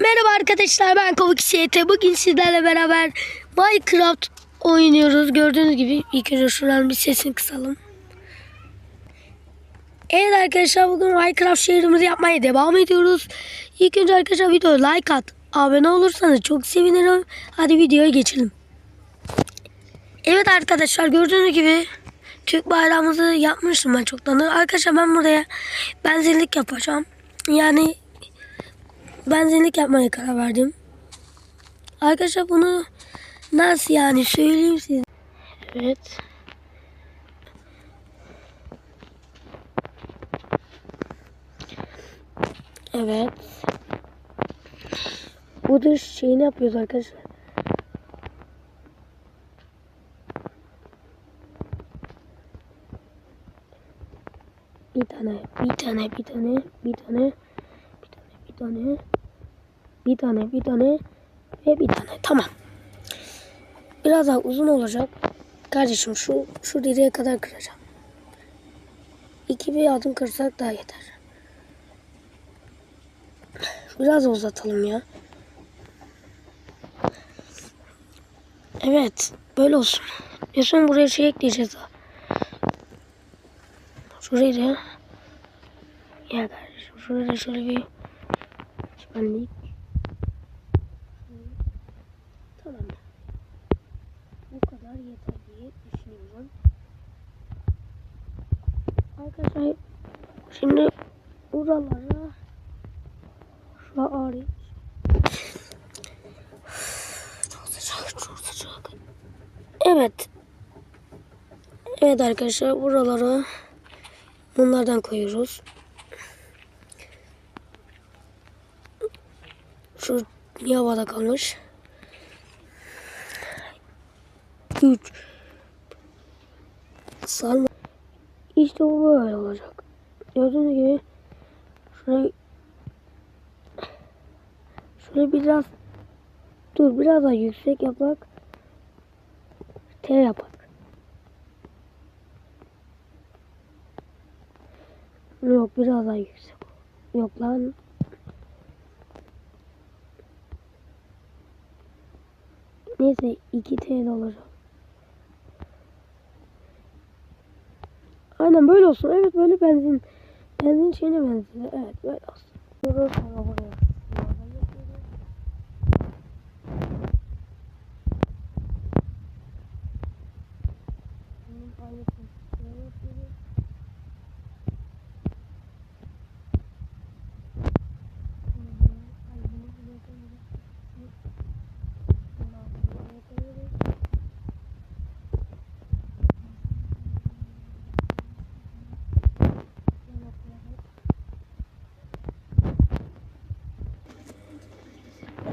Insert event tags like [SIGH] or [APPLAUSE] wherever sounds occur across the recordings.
Merhaba arkadaşlar ben Kovuk ST. Bugün sizlerle beraber Minecraft oynuyoruz. Gördüğünüz gibi ilk önce şuradan bir sesini kısalım. Evet arkadaşlar bugün Minecraft şehrimizi yapmaya devam ediyoruz. İlk önce arkadaşlar videoya like at. Abone olursanız çok sevinirim. Hadi videoya geçelim. Evet arkadaşlar gördüğünüz gibi Türk bayrağımızı yapmıştım ben çoktan. Arkadaşlar ben buraya benzinlik yapacağım. Yani benzinlik yapmaya karar verdim. Arkadaşlar bunu nasıl yani söyleyeyim size. Evet. Evet. Bu dış şeyini yapıyoruz arkadaşlar. Bir tane, bir tane, bir tane, bir tane, bir tane, bir tane, bir tane, bir tane ve bir tane. Tamam. Biraz daha uzun olacak. Kardeşim şu şu direğe kadar kıracağım. İki bir adım kırsak daha yeter. Biraz uzatalım ya. Evet. Böyle olsun. Sonra buraya şey ekleyeceğiz daha. Şurayı da ya kardeşim şuraya da şöyle bir çimenlik. Tamam. Bu kadar yeter diye düşünüyorum. Arkadaşlar şimdi buralara şu hariç çok sıcak çok sıcak. Evet. Evet arkadaşlar buralara Bunlardan koyuyoruz. Şu niye kalmış? 3 Salma. İşte bu böyle olacak. Gördüğünüz gibi şurayı şöyle biraz dur biraz daha yüksek yapak. T yapak. Yok biraz daha yüksek. Yok lan. Neyse 2 TL olacak. Aynen böyle olsun. Evet böyle benzin. Benzin şeyine benziyor. Evet böyle olsun. Sonra buraya.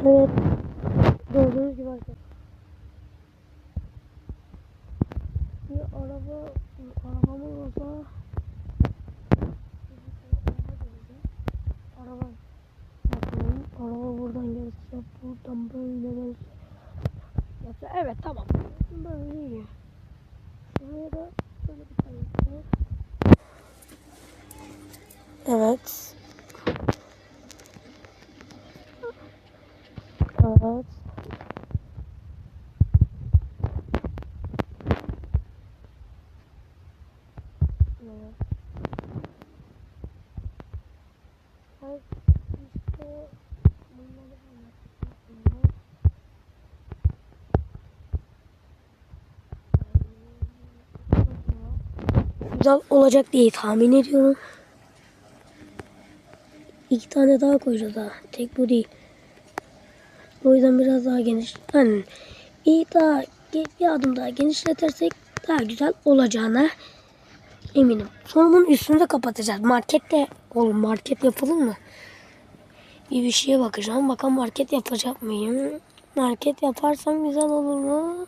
Evet. Gördüğünüz gibi arkadaşlar. Bir araba, arabamız olsa araba yapalım. Araba buradan gelse, buradan böyle gelse. Yapsa, evet tamam. Böyle iyi. Şuraya da böyle bir tane yapalım. Evet. Evet. Güzel olacak diye tahmin ediyorum. İki tane daha koyacağız daha. Tek bu değil. Yüzden biraz daha geniş. Hani bir daha bir adım daha genişletirsek daha güzel olacağına eminim. Sonra bunun üstünü de kapatacağız. Markette oğlum market yapılır mı? Bir bir şeye bakacağım. Bakalım market yapacak mıyım? Market yaparsam güzel olur mu?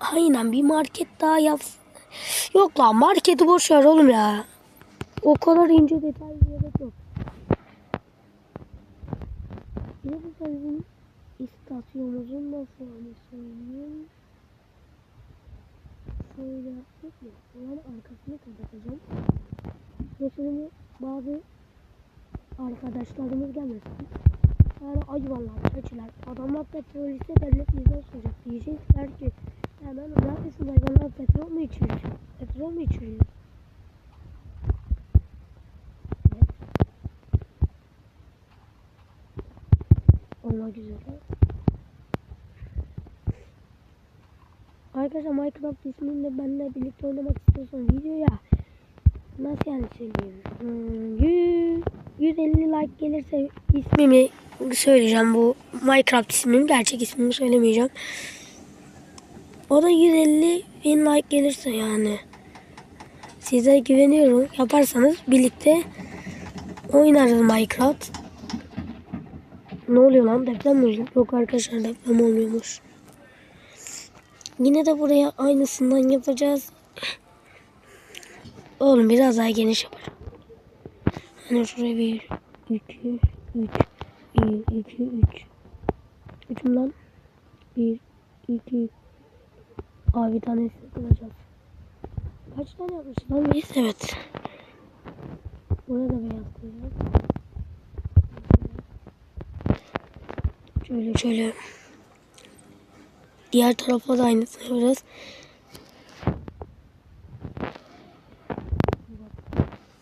Aynen bir market daha yap. Yok lan marketi boş ver oğlum ya. O kadar ince detay gerek yok. De bu istasyonumuzun nasıl hani söyleyeyim. Şöyle yaptık ya. Onların arkasını kapatacağım. Ve şimdi bazı arkadaşlarımız gelmesin. Yani hayvanlar, keçiler, adamlar petrol ise devlet bizden soracak. Diyecekler ki hemen neredesin hayvanlar petrol mü içiyor? Petrol mü içiyor? Evet. Olmak üzere. Arkadaşlar Minecraft isminde benimle birlikte oynamak istiyorsan videoya nasıl yani söyleyeyim? Hmm, 100, 150 like gelirse ismimi söyleyeceğim bu Minecraft ismim gerçek ismimi söylemeyeceğim. O da 150 bin like gelirse yani. Size güveniyorum. Yaparsanız birlikte oynarız Minecraft. Ne oluyor lan deprem mi oluyor? Yok arkadaşlar deprem olmuyormuş. Yine de buraya aynısından yapacağız. Oğlum biraz daha geniş yapacağım. Hani şuraya bir, iki, üç, bir, iki, üç. Üçüm lan. Bir, iki. Abi bir tanesini kılacağız. Kaç tane yapmışız lan biz? Evet. Buraya da beyaz koyacağız. Şöyle şöyle. Diğer tarafa da aynısını yapacağız.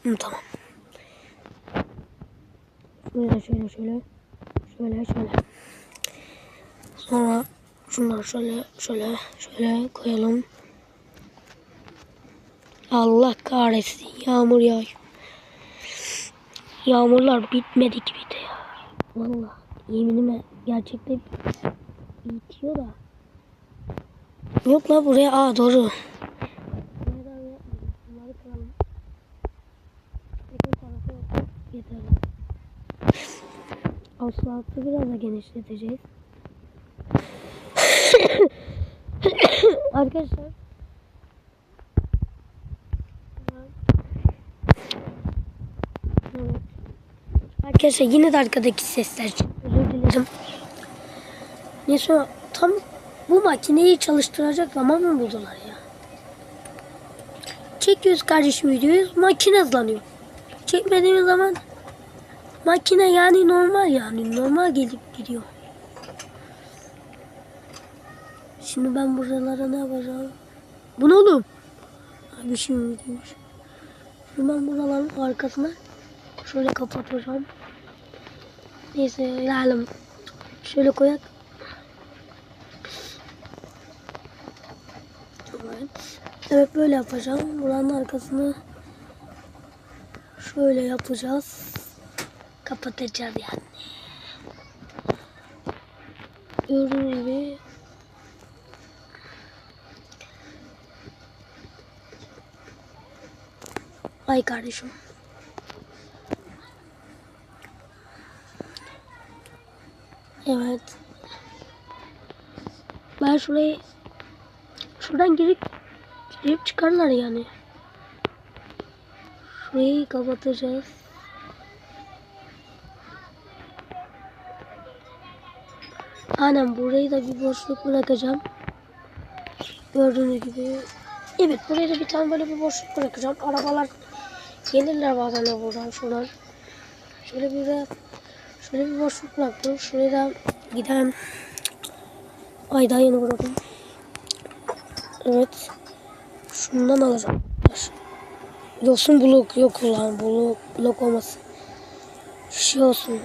Hı, tamam. Şöyle şöyle şöyle. Şöyle şöyle. Sonra şunları şöyle şöyle şöyle koyalım. Allah kahretsin yağmur yağıyor. Yağmurlar bitmedi gibi de ya. Vallahi yeminime gerçekten bitiyor da. Yok la buraya aa doğru. Asfaltı biraz da genişleteceğiz. Arkadaşlar. Arkadaşlar yine de arkadaki sesler için dilerim. Neyse tam bu makineyi çalıştıracak zaman mı buldular ya? Çekiyoruz kardeşim videoyu makine hızlanıyor. Çekmediğimiz zaman makine yani normal yani normal gelip gidiyor. Şimdi ben buralara ne yapacağım? Bu ne oğlum? Abi şimdi değilmiş. Şimdi ben buraların arkasına şöyle kapatacağım. Neyse ilerleyelim. Şöyle koyak. Evet. Evet böyle yapacağım. Buranın arkasını şöyle yapacağız. Kapatacağız yani. Gördüğünüz gibi Ay kardeşim. Evet. Ben şurayı şuradan girip girip çıkarlar yani. Şurayı kapatacağız. Aynen burayı da bir boşluk bırakacağım. Gördüğünüz gibi. Evet buraya da bir tane böyle bir boşluk bırakacağım. Arabalar gelirler bazen buradan şuradan. Şöyle bir şöyle bir boşluk bıraktım. Şuraya da giden ay daha yeni bıraktım. Evet. Şundan alacağım. Yosun blok yok ulan. Blok, blok olmasın. Şey olsun.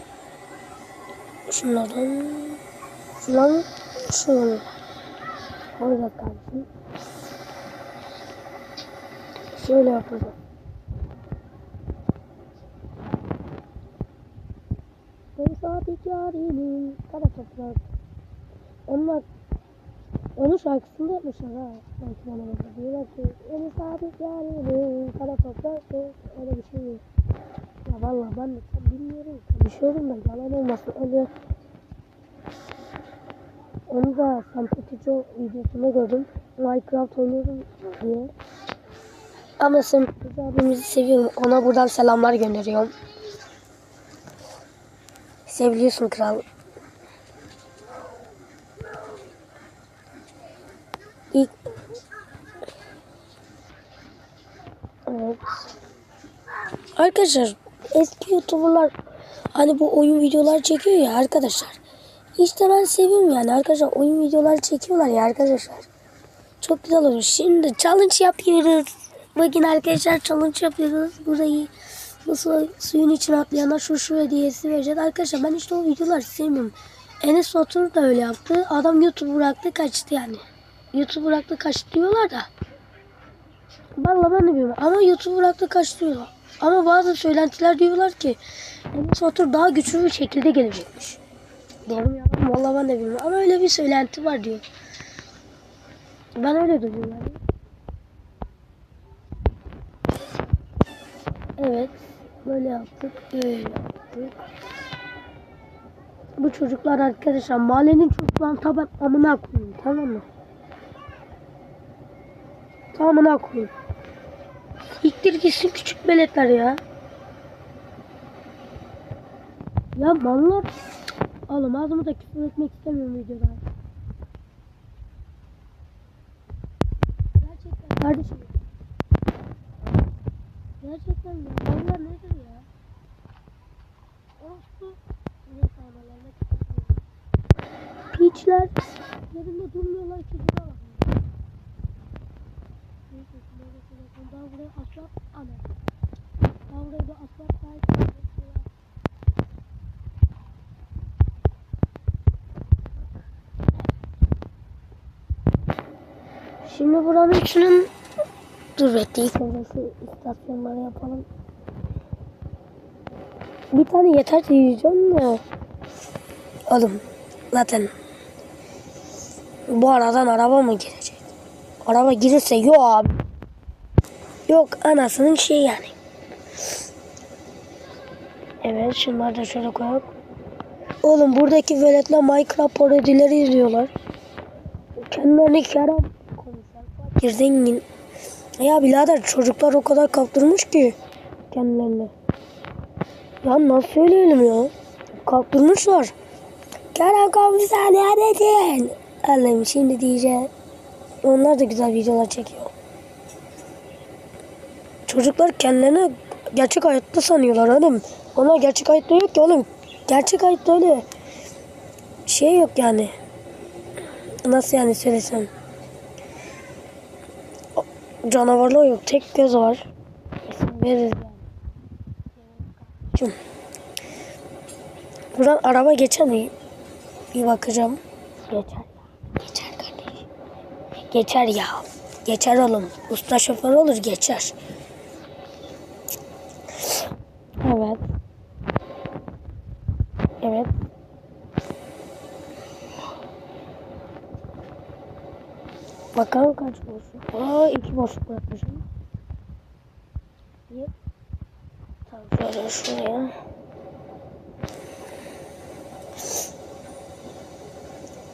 Şunlardan. Şundan. Şundan. Koyacağız kardeşim. Şöyle yapacağız. Ben sadece yarinin kara toprak. Onlar onun şarkısını da yapmışlar ha. Belki bana bakar. Diyorlar ki beni sadece yarinin kara toprak. Öyle bir şey yok. Ya vallahi ben de tam bilmiyorum. Konuşuyorum da yalan olmasın. Öyle onu da Sempatico videosunda gördüm. Minecraft oynuyorum diye. Ama Sempatico abimizi seviyorum. Ona buradan selamlar gönderiyorum. Seviliyorsun kral. İlk... Evet. Arkadaşlar eski youtuberlar hani bu oyun videolar çekiyor ya arkadaşlar. İşte ben seviyorum yani arkadaşlar oyun videoları çekiyorlar ya arkadaşlar. Çok güzel olur. Şimdi challenge yapıyoruz. Bakın arkadaşlar challenge yapıyoruz. Burayı su, suyun içine atlayana şu şu hediyesi vereceğiz. Arkadaşlar ben işte o videoları sevmiyorum. Enes Batur da öyle yaptı. Adam YouTube bıraktı kaçtı yani. YouTube bıraktı kaçtı diyorlar da. Vallahi ben de bilmiyorum. Ama YouTube bıraktı kaçtı diyorlar. Ama bazı söylentiler diyorlar ki Enes Batur daha güçlü bir şekilde gelecekmiş. Doğru mu yalan mı? Vallahi ben de bilmiyorum. Ama öyle bir söylenti var diyor. Ben öyle duydum. Evet. Böyle yaptık. Böyle yaptık. Bu çocuklar arkadaşlar mahallenin çocuklarını tabi amına koyayım tamam mı? Tamamına koyayım. İktir gitsin küçük beletler ya. Ya mallar. Oğlum ağzımı da küfür etmek istemiyorum videoda. Gerçekten kardeşim. Gerçekten. Mallar nedir ya? Orospu. Neyse havalarına kapatıyorum. Piçler. Yerinde durmuyorlar buna bak. Daha buraya asfalt ana. Daha buraya bir asfalt sahip. Şimdi buranın üçünün dur bekle ilk önce şu istasyonları yapalım. Bir tane yeter diyeceğim de. Oğlum zaten bu aradan araba mı girecek? Araba girirse yok abi. Yok anasının şey yani. Evet şunları da şöyle koyalım. Oğlum buradaki veletler Minecraft parodileri izliyorlar. Kendilerini kerem. Fakir zengin. Ya birader çocuklar o kadar kaptırmış ki kendilerini. Ya nasıl söyleyelim ya? Kaptırmışlar. Kerem komiser neredesin? Allah'ım şimdi diyeceğim. Onlar da güzel videolar çekiyor. Çocuklar kendilerini gerçek hayatta sanıyorlar oğlum. Onlar gerçek hayatta yok ki oğlum. Gerçek hayatta öyle şey yok yani. Nasıl yani söylesem. Canavarlar yok. Tek göz var. Veririz Buradan araba geçer mi? Bir bakacağım. Geçer. Geçer ya. Geçer oğlum. Usta şoför olur geçer. Evet. Evet. Bakalım kaç boşluk. Aa iki boşluk bırakmışım. Bir. Tamam şöyle şuraya.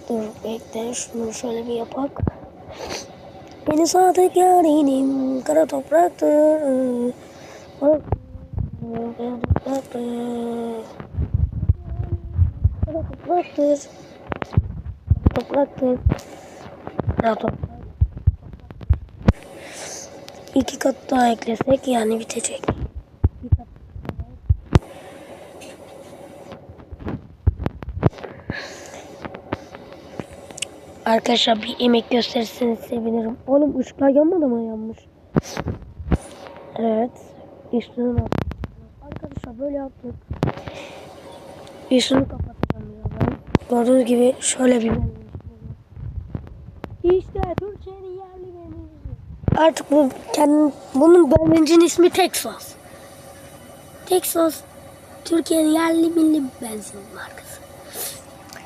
Dur bekle şunu şöyle bir yapak. Beni sadık yarinim kara topraktır. Kara topraktır. Kara topraktır. Topraktır. Kara toprak. İki kat daha eklesek yani bitecek. Arkadaşlar bir emek gösterirseniz sevinirim. Oğlum ışıklar yanmadı mı yanmış? Evet. Üstünü. Arkadaşlar böyle yaptık. Üstünü kapatacağım birazdan. Gördüğünüz gibi şöyle bir İşte Türkiye'nin yerli benzinci. Artık bu kendi, bunun benzincinin ismi Texas. Texas Türkiye'nin yerli milli benzin markası.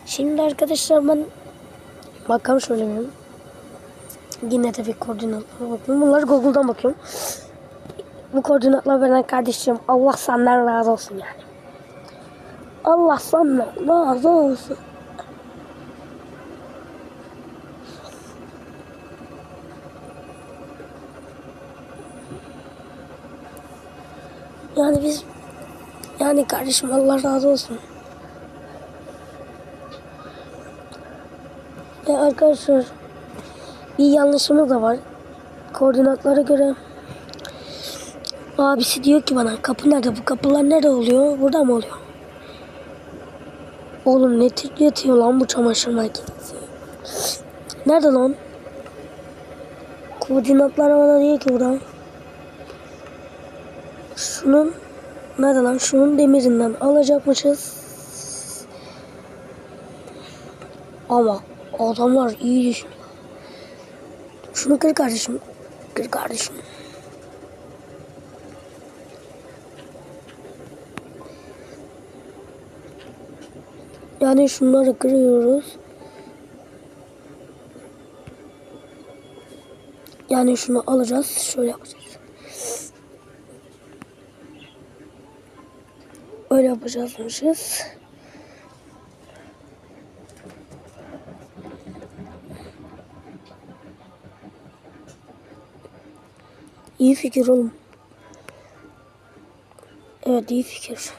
Şimdi arkadaşlar ben Şöyle bir. Yine bir koordinatlara bakıyorum. Bunları Google'dan bakıyorum. Bu koordinatları veren kardeşim Allah senden razı olsun yani. Allah senden razı olsun. Yani biz yani kardeşim Allah razı olsun. Arkadaşlar bir yanlışımız da var. Koordinatlara göre abisi diyor ki bana kapı nerede? Bu kapılar nerede oluyor? Burada mı oluyor? Oğlum ne titretiyor lan bu çamaşır makinesi. Nerede lan? Koordinatlar bana diyor ki buradan. Şunun nerede lan? Şunun demirinden alacakmışız. Ama adamlar iyi düşünüyor. Şunu kır kardeşim. Kır kardeşim. Yani şunları kırıyoruz. Yani şunu alacağız. Şöyle yapacağız. Öyle yapacağızmışız. İyi fikir oğlum. Evet iyi fikir.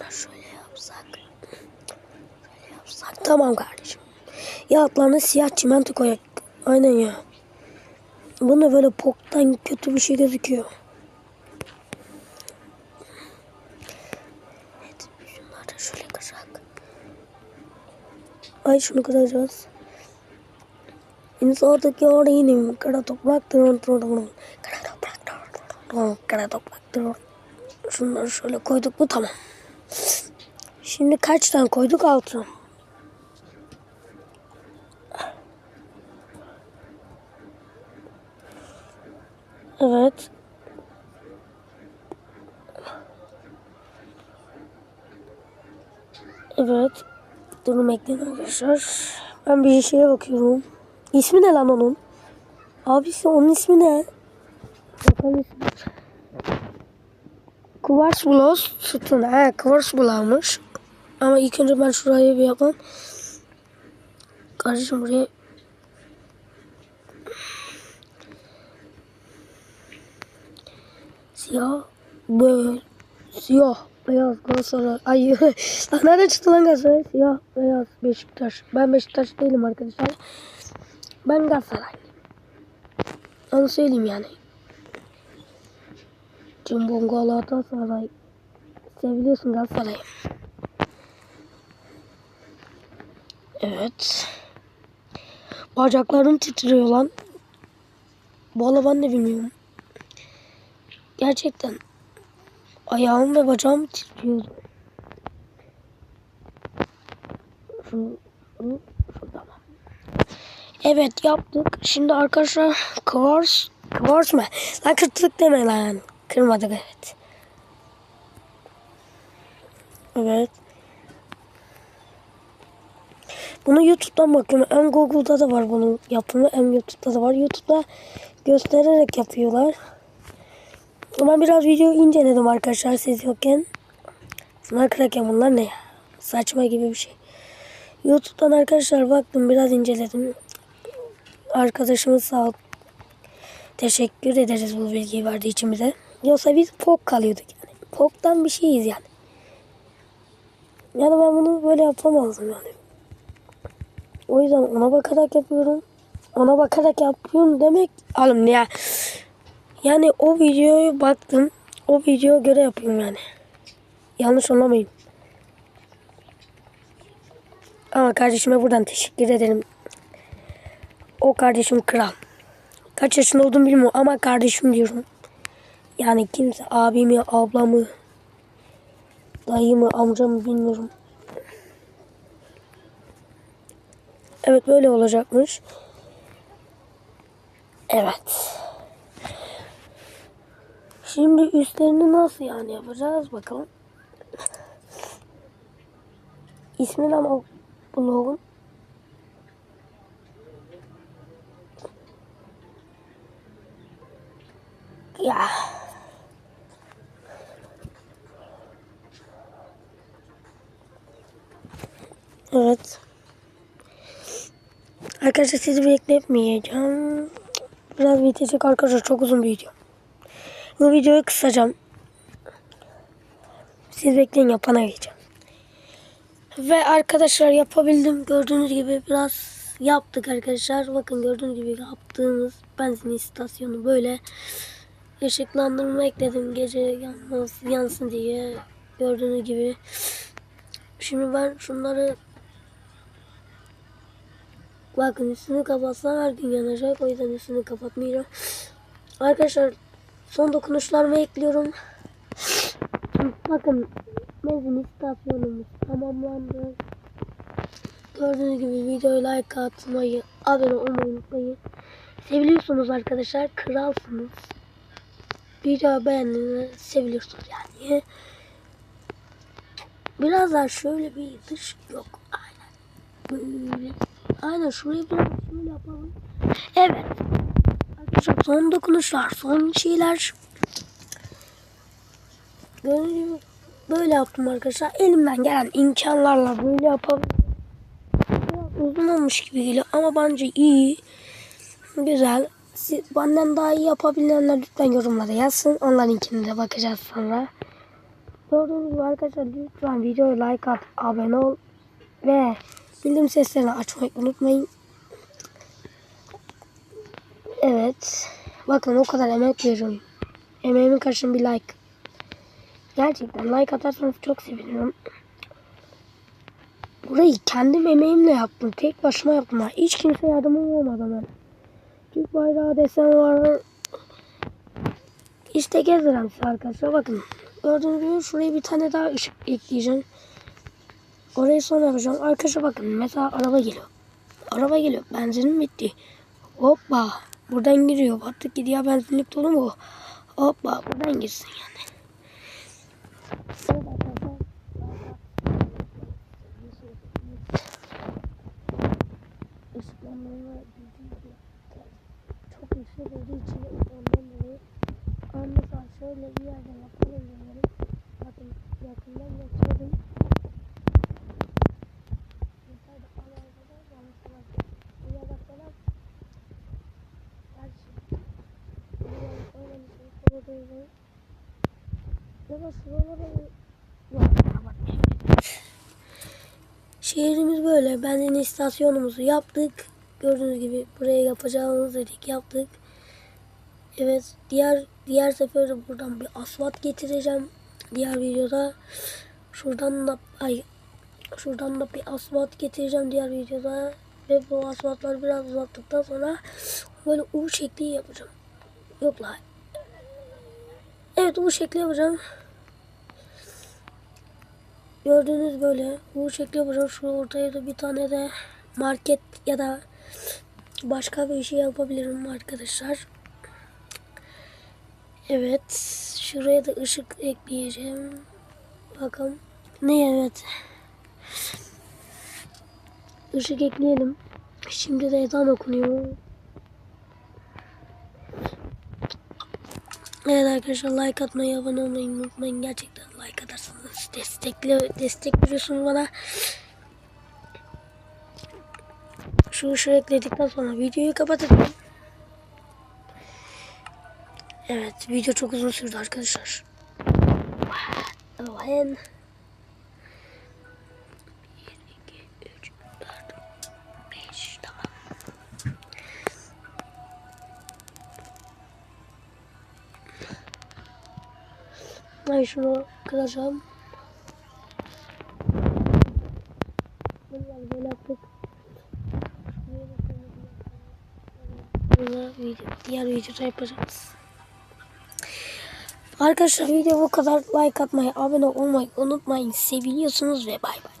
Ben şöyle yapsak. Şöyle yapsak. Tamam kardeşim. Ya altlarına siyah çimento koyak. Aynen ya. Bunda böyle poktan kötü bir şey gözüküyor. Evet. Şunları da şöyle kırak. Ay şunu kıracağız. İnsandaki oranım kara topraktır. Kara topraktır. Kara topraktır. Şunları şöyle koyduk mu tamam. Şimdi kaç koyduk? Altı. Evet. Evet. Durum ekleyin arkadaşlar. Ben bir şeye bakıyorum. İsmi ne lan onun? Abisi onun ismi ne? Kuvars Blos sütun. He kuvars bularmış. Ama ilk önce ben şurayı bir yapayım. Kardeşim buraya siyah böyle siyah beyaz Galatasaray ay [LAUGHS] nereden çıktı lan Galatasaray siyah beyaz Beşiktaş ben Beşiktaş değilim arkadaşlar ben Galatasaray onu söyleyeyim yani Cimbom Galatasaray Seviliyorsun Galatasaray. Evet. Bacaklarım titriyor lan. Valla ben de bilmiyorum. Gerçekten. Ayağım ve bacağım titriyordu. Şunu, şuradan. Evet yaptık. Şimdi arkadaşlar kıvars, kıvars mı? Lan kırtık deme lan. Kırmadık evet. Evet. Bunu YouTube'dan bakıyorum. Hem Google'da da var bunun yapımı hem YouTube'da da var. YouTube'da göstererek yapıyorlar. Ben biraz video inceledim arkadaşlar siz yokken. Bunlar bunlar ne ya? Saçma gibi bir şey. YouTube'dan arkadaşlar baktım biraz inceledim. Arkadaşımız sağ ol. Teşekkür ederiz bu bilgiyi verdiği için bize. Yoksa biz pok kalıyorduk yani. Pok'tan bir şeyiz yani. Yani ben bunu böyle yapamazdım yani. O yüzden ona bakarak yapıyorum. Ona bakarak yapıyorum demek alım ya. Yani o videoyu baktım. O videoya göre yapıyorum yani. Yanlış anlamayın. Ama kardeşime buradan teşekkür ederim. O kardeşim kral. Kaç yaşında olduğunu bilmiyorum ama kardeşim diyorum. Yani kimse abimi, ablamı, dayımı, amcamı bilmiyorum. Evet böyle olacakmış. Evet. Şimdi üstlerini nasıl yani yapacağız bakalım. İsmi o blogun. Ya. Evet. Arkadaşlar sizi bekletmeyeceğim. Biraz bitecek arkadaşlar çok uzun bir video. Bu videoyu kısacağım. Siz bekleyin yapana geçeceğim. Ve arkadaşlar yapabildim. Gördüğünüz gibi biraz yaptık arkadaşlar. Bakın gördüğünüz gibi yaptığımız benzin istasyonu böyle. Işıklandırma ekledim gece yanmaz, yansın diye. Gördüğünüz gibi. Şimdi ben şunları Bakın üstünü kapatsam her gün yanacak. O yüzden üstünü kapatmayacağım. Arkadaşlar son dokunuşlarımı ekliyorum. Bakın benzin istasyonumuz tamamlandı. Gördüğünüz gibi videoyu like atmayı, abone olmayı unutmayın. Seviliyorsunuz arkadaşlar. Kralsınız. Video beğendiğinde seviliyorsunuz yani. Biraz daha şöyle bir dış yok. Aynen. Böyle. Aynen şurayı biraz şöyle yapalım. Evet. Arkadaşlar son dokunuşlar, son şeyler. Gibi böyle yaptım arkadaşlar. Elimden gelen imkanlarla böyle yapalım. Uzun olmuş gibi geliyor ama bence iyi. Güzel. Siz, benden daha iyi yapabilenler lütfen yorumlara yazsın. Onlarınkine de bakacağız sonra. Gördüğünüz gibi arkadaşlar lütfen videoya like at, abone ol ve bildirim seslerini açmayı unutmayın. Evet. Bakın o kadar emek veriyorum. Emeğimin karşılığında bir like. Gerçekten like atarsanız çok sevinirim. Burayı kendim emeğimle yaptım. Tek başıma yaptım. Hiç kimse yardımım olmadı ben. Türk bayrağı desen var. İşte gezdirem size arkadaşlar. Bakın. Gördüğünüz gibi şuraya bir tane daha ışık ekleyeceğim. Orayı sonra yapacağım. Arkadaşlar bakın. Mesela araba geliyor. Araba geliyor. Benzinim bitti. Hoppa. Buradan giriyor. Battık gidiyor. Benzinlik dolu mu? Hoppa. Buradan girsin yani. Evet yüksek olduğu için ondan dolayı ama mesela şöyle bir yerde yapalım diyorum. Bakın yakından geçelim. Mesela da alanlarda da mesela bu yadaklara gerçi bu yadak öyle bir şey koyduğunu ya Şehrimiz böyle. Benzin istasyonumuzu yaptık. Gördüğünüz gibi buraya yapacağımız dedik yaptık. Evet diğer diğer sefer de buradan bir asfalt getireceğim. Diğer videoda şuradan da ay şuradan da bir asfalt getireceğim diğer videoda ve bu asfaltları biraz uzattıktan sonra böyle U şekli yapacağım. Yok la. Evet U şekli yapacağım. Gördüğünüz böyle bu şekli yapacağım. Şu ortaya da bir tane de market ya da başka bir şey yapabilirim arkadaşlar. Evet. Şuraya da ışık ekleyeceğim. Bakın. Ne evet. Işık ekleyelim. Şimdi de ezan okunuyor. Evet arkadaşlar like atmayı, abone olmayı unutmayın. Gerçekten like atarsanız destekle, destek veriyorsunuz bana. Şu ışığı ekledikten sonra videoyu kapatacağım. Evet video çok uzun sürdü arkadaşlar. Ben 1, 2, 3, 4, 5 tamam. Ben şunu kıracağım. Böyle böyle yaptık. Burada video, diğer videoda yapacağız. Arkadaşlar video bu kadar. Like atmayı, abone olmayı unutmayın. Seviliyorsunuz ve bay bay.